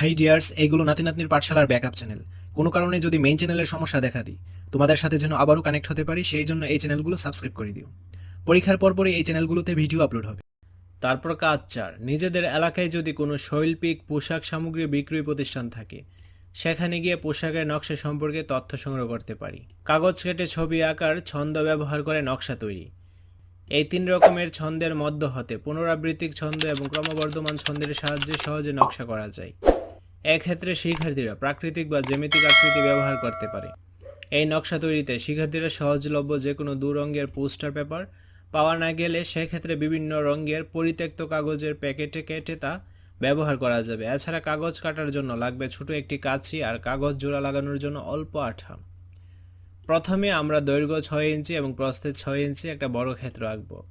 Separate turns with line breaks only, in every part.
High dears এইগুলো নাতি নাতনির পাঠশালার ব্যাকআপ চ্যানেল। কোনো কারণে যদি মেইন চ্যানেলের সমস্যা দেখা দিই, তোমাদের সাথে যেন আবারও কানেক্ট হতে পারি, সেই জন্য এই চ্যানেলগুলো সাবস্ক্রাইব করে দিও। পরীক্ষার পরপরই এই চ্যানেলগুলোতে ভিডিও আপলোড হবে। তারপর কাজ চার, নিজেদের এলাকায় যদি কোনো শৈল্পিক পোশাক সামগ্রী বিক্রয় প্রতিষ্ঠান থাকে, সেখানে গিয়ে পোশাকের নকশা সম্পর্কে তথ্য সংগ্রহ করতে পারি। কাগজ কেটে ছবি আঁকার ছন্দ ব্যবহার করে নকশা তৈরি। এই তিন রকমের ছন্দের মধ্য হতে পুনরাবৃত্তিক ছন্দ এবং ক্রমবর্ধমান ছন্দের সাহায্যে সহজে নকশা করা যায়। এক্ষেত্রে শিক্ষার্থীরা প্রাকৃতিক বা জ্যামিতিক আকৃতি ব্যবহার করতে পারে। এই নকশা তৈরিতে শিক্ষার্থীরা সহজলভ্য যে কোনো দু রঙের পোস্টার পেপার পাওয়া না গেলে সেক্ষেত্রে বিভিন্ন রঙের পরিত্যক্ত কাগজের প্যাকেটে কেটে তা ব্যবহার করা যাবে। এছাড়া কাগজ কাটার জন্য লাগবে ছোট একটি কাঁচি আর কাগজ জোড়া লাগানোর জন্য অল্প আঠা। প্রথমে আমরা দৈর্ঘ্য ছয় ইঞ্চি এবং প্রস্থে ছয় ইঞ্চি একটা বর্গক্ষেত্র আঁকবো।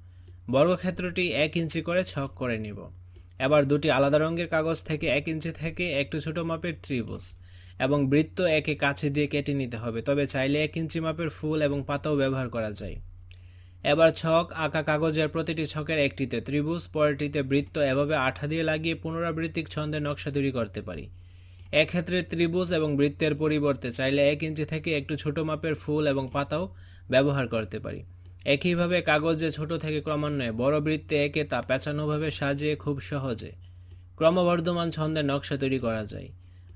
বর্গক্ষেত্রটি এক ইঞ্চি করে ছক করে নিব। এবার দুটি আলাদা রঙের কাগজ থেকে এক ইঞ্চি থেকে একটু ছোট মাপের ত্রিভুজ এবং বৃত্ত একে কাছে দিয়ে কেটে নিতে হবে, তবে চাইলে এক ইঞ্চি মাপের ফুল এবং পাতাও ব্যবহার করা যায়। এবার ছক, আঁকা কাগজের প্রতিটি ছকের একটিতে ত্রিভুজ, পরেরটিতে বৃত্ত, এভাবে আঠা দিয়ে লাগিয়ে পুনরাবৃত্তিক ছন্দে নকশা তৈরি করতে পারি। এক্ষেত্রে ত্রিভুজ এবং বৃত্তের পরিবর্তে চাইলে এক ইঞ্চি থেকে একটু ছোট মাপের ফুল এবং পাতাও ব্যবহার করতে পারি। একইভাবে কাগজে ছোট থেকে ক্রমান্বয়ে বড় বৃত্তে একে তা পেঁচানোভাবে সাজিয়ে খুব সহজে ক্রমবর্ধমান ছন্দের নকশা তৈরি করা যায়।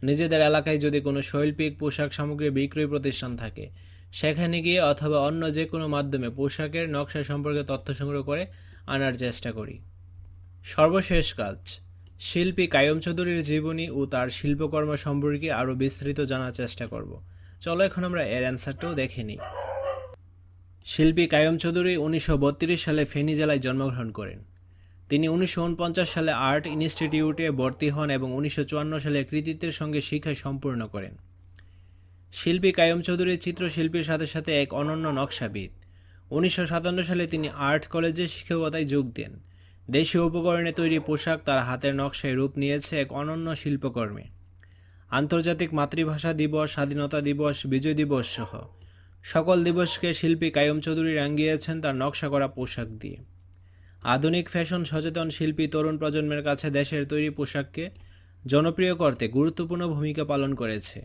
নিজেদের এলাকায় যদি কোনো শৈল্পিক পোশাক সামগ্রী বিক্রয় প্রতিষ্ঠান থাকে, সেখানে গিয়ে অথবা অন্য যে কোনো মাধ্যমে পোশাকের নকশা সম্পর্কে তথ্য সংগ্রহ করে আনার চেষ্টা করি। সর্বশেষ কাজ, শিল্পী কায়ম চৌধুরীর জীবনী ও তার শিল্পকর্ম সম্পর্কে আরও বিস্তারিত জানার চেষ্টা করব। চলো এখন আমরা এর অ্যান্সারটাও দেখে নিই। শিল্পী কায়ম চৌধুরী উনিশশো বত্রিশ সালে ফেনী জেলায় জন্মগ্রহণ করেন। তিনি উনিশশো সালে আর্ট ইনস্টিটিউটে ভর্তি হন এবং উনিশশো চুয়ান্ন সালে কৃতিত্বের সঙ্গে শিক্ষা সম্পূর্ণ করেন। শিল্পী কায়ম চৌধুরী চিত্রশিল্পীর সাথে সাথে এক অনন্য নকশাবিদ। উনিশশো সাতান্ন সালে তিনি আর্ট কলেজে শিক্ষকতায় যোগ দেন। দেশীয় উপকরণে তৈরি পোশাক তার হাতের নকশায় রূপ নিয়েছে এক অনন্য শিল্পকর্মে। আন্তর্জাতিক মাতৃভাষা দিবস, স্বাধীনতা দিবস, বিজয় দিবস সহ সকল দিবসকে শিল্পী কায়ম চৌধুরী রাঙ্গিয়েছেন তার নকশা করা পোশাক দিয়ে। আধুনিক ফ্যাশন সচেতন শিল্পী তরুণ প্রজন্মের কাছে দেশের তৈরি পোশাককে জনপ্রিয় করতে গুরুত্বপূর্ণ ভূমিকা পালন করেছে।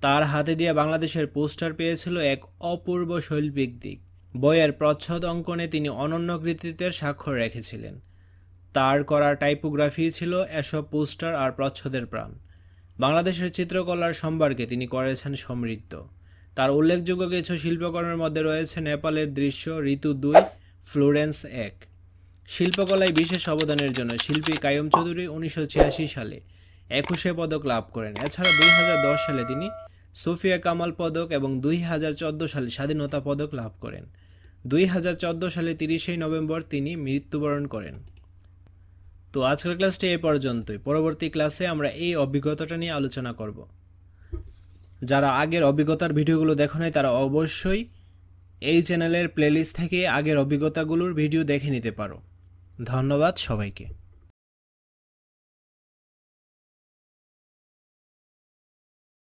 তার হাতে দিয়ে বাংলাদেশের পোস্টার পেয়েছিল এক অপূর্ব শৈল্পিক দিক। বইয়ের প্রচ্ছদ অঙ্কনে তিনি অনন্য কৃতিত্বের স্বাক্ষর রেখেছিলেন। তার করা টাইপোগ্রাফি ছিল এসব পোস্টার আর প্রচ্ছদের প্রাণ। বাংলাদেশের চিত্রকলার সম্পর্কে তিনি করেছেন সমৃদ্ধ। তার উল্লেখযোগ্য কিছু শিল্পকর্মের মধ্যে রয়েছে নেপালের দৃশ্য ঋতু দুই, ফ্লোরেন্স এক। শিল্পকলায় বিশেষ অবদানের জন্য শিল্পী কায়ম চৌধুরী উনিশশো ছিয়াশি সালে একুশে পদক লাভ করেন। এছাড়া দুই হাজার দশ সালে তিনি সোফিয়া কামাল পদক এবং দুই হাজার চোদ্দ সালে স্বাধীনতা পদক লাভ করেন। দুই হাজার চোদ্দ সালে তিরিশে নভেম্বর তিনি মৃত্যুবরণ করেন। তো আজকের ক্লাসটি এ পর্যন্তই। পরবর্তী ক্লাসে আমরা এই অভিজ্ঞতাটা নিয়ে আলোচনা করব। যারা আগের অভিজ্ঞতার ভিডিওগুলো দেখো নাই, তারা অবশ্যই এই চ্যানেলের প্লেলিস্ট থেকে আগের অভিজ্ঞতাগুলোর ভিডিও দেখে নিতে পারো। ধন্যবাদ সবাইকে।